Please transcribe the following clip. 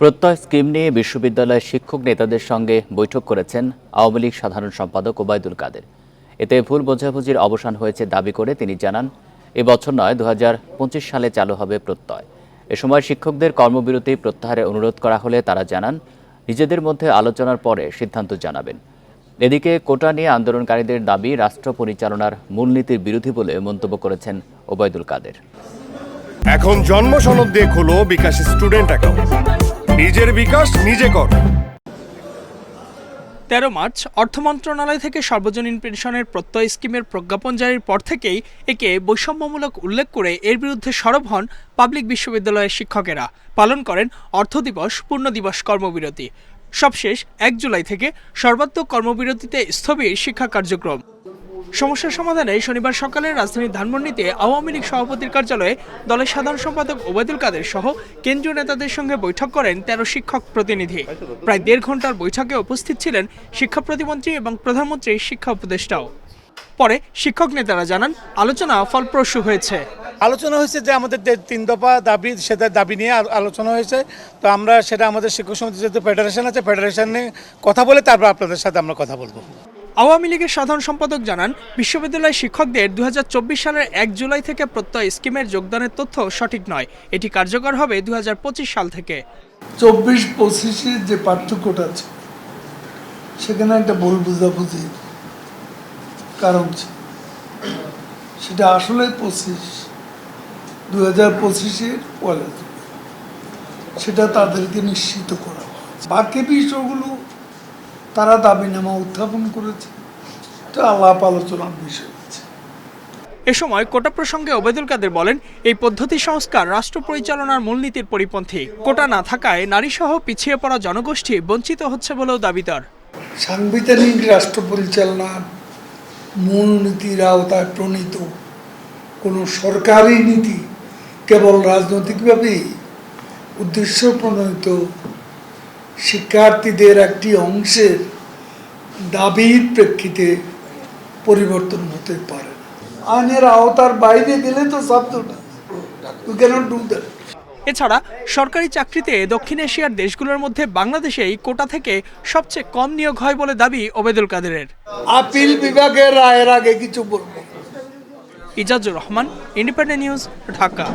প্রত্যয় স্কিম নিয়ে বিশ্ববিদ্যালয়ের শিক্ষক নেতাদের সঙ্গে বৈঠক করেছেন আওয়ামী লীগ সাধারণ সম্পাদক ওবায়দুল কাদের। এতে ভুল বোঝাবুঝির অবসান হয়েছে দাবি করে তিনি জানান, এবছর নয় দু সালে চালু হবে প্রত্যয়। এ সময় শিক্ষকদের কর্মবিরতি প্রত্যাহারের অনুরোধ করা হলে তারা জানান, নিজেদের মধ্যে আলোচনার পরে সিদ্ধান্ত জানাবেন। এদিকে কোটা নিয়ে আন্দোলনকারীদের দাবি, রাষ্ট্র পরিচালনার মূলনীতির বিরোধী বলে মন্তব্য করেছেন ওবায়দুল কাদের। এখন জন্ম সনদ দিয়ে খোলো বিকাশ স্টুডেন্ট অ্যাকাউন্ট। নিজের বিকাশ নিজে কর। তেরো মার্চ, অর্থ মন্ত্রণালয় থেকে সর্বজনীন পেনশনের প্রত্যয় স্কিমের প্রজ্ঞাপন জারির পর থেকেই একে বৈষম্যমূলক উল্লেখ করে এর বিরুদ্ধে সরব হন পাবলিক বিশ্ববিদ্যালয়ের শিক্ষকেরা। পালন করেন অর্থ দিবস, পূর্ণ দিবস কর্মবিরতি। সবশেষ, এক জুলাই থেকে সর্বাত্মক কর্মবিরতিতে স্থবির শিক্ষা কার্যক্রম। সমস্যার সমাধানে শনিবার সকালে রাজধানীর ধানমন্ডিতে আওয়ামী লীগ সভাপতির কার্যালয়ে দলের সাধারণ সম্পাদক ওবায়দুল কাদের সহ কেন্দ্রীয় নেতাদের সঙ্গে বৈঠক করেন তেরো শিক্ষক প্রতিনিধি। প্রায় দেড় ঘণ্টার বৈঠকে উপস্থিত ছিলেন শিক্ষা প্রতিমন্ত্রী এবং প্রধানমন্ত্রীর শিক্ষা উপদেষ্টাও। পরে শিক্ষক নেতারা জানান, আলোচনা ফলপ্রসূ হয়েছে। আলোচনা হয়েছে যে আমাদের তিন দফা দাবি, সেটা দাবি নিয়ে আলোচনা হয়েছে। তো আমরা সেটা আমাদের শিক্ষক সমিতি যেহেতু ফেডারেশন আছে ফেডারেশনে কথা বলে তারপর আপনাদের সাথে আমরা কথা বলব। আওয়ামী লীগের সাধারণ সম্পাদক জানান বিশ্ববিদ্যালয় শিক্ষকদের দু হাজার চব্বিশ সালের এক জুলাই থেকে প্রত্যয় স্কিমের যোগদানের তথ্য সঠিক নয়। এটি কার্যকর হবে দু হাজার পঁচিশ সাল থেকে। চব্বিশ পঁচিশের যে পার্থক্যটা আছে, সেখানে একটা ভুল বুঝাবুঝি কারণ সেটা আসলে পঁচিশ দু হাজার পঁচিশের সেটা তাদেরকে নিশ্চিত করা। বাকি বিষয়গুলো তারা দাবিনামা উত্থাপন করেছে। এটা আলাপ আলোচনার বিষয় এ সময় কোটা প্রসঙ্গে ওবেদুল কাদের বলেন এই পদ্ধতি সংস্কার রাষ্ট্র পরিচালনার মূলনীতির পরিপন্থী। কোটা না থাকায় নারীসহ পিছিয়ে পড়া জনগোষ্ঠী বঞ্চিত হচ্ছে বলেও দাবি তার সাংবিধানিক রাষ্ট্র পরিচালনার মূলনীতির আওতায় প্রণীত কোনো সরকারি নীতি কেবল রাজনৈতিকভাবেই উদ্দেশ্য প্রণীত শিক্ষার্থীদের একটি অংশের দাবির প্রেক্ষিতে পরিবর্তন হতে পারে। আইনের আওতার বাইরে গেলে তো শব্দটা উই ক্যানট ডু দ্যাট এছাড়া সরকারি চাকরিতে দক্ষিণ এশিয়ার দেশগুলোর মধ্যে বাংলাদেশেই কোটা থেকে সবচেয়ে কম নিয়োগ হয় বলে দাবি ওবেদুল কাদেরের। আপিল বিভাগের রায়ের আগে কিছু বলব। Ijajur Rahman Independent News Dhaka.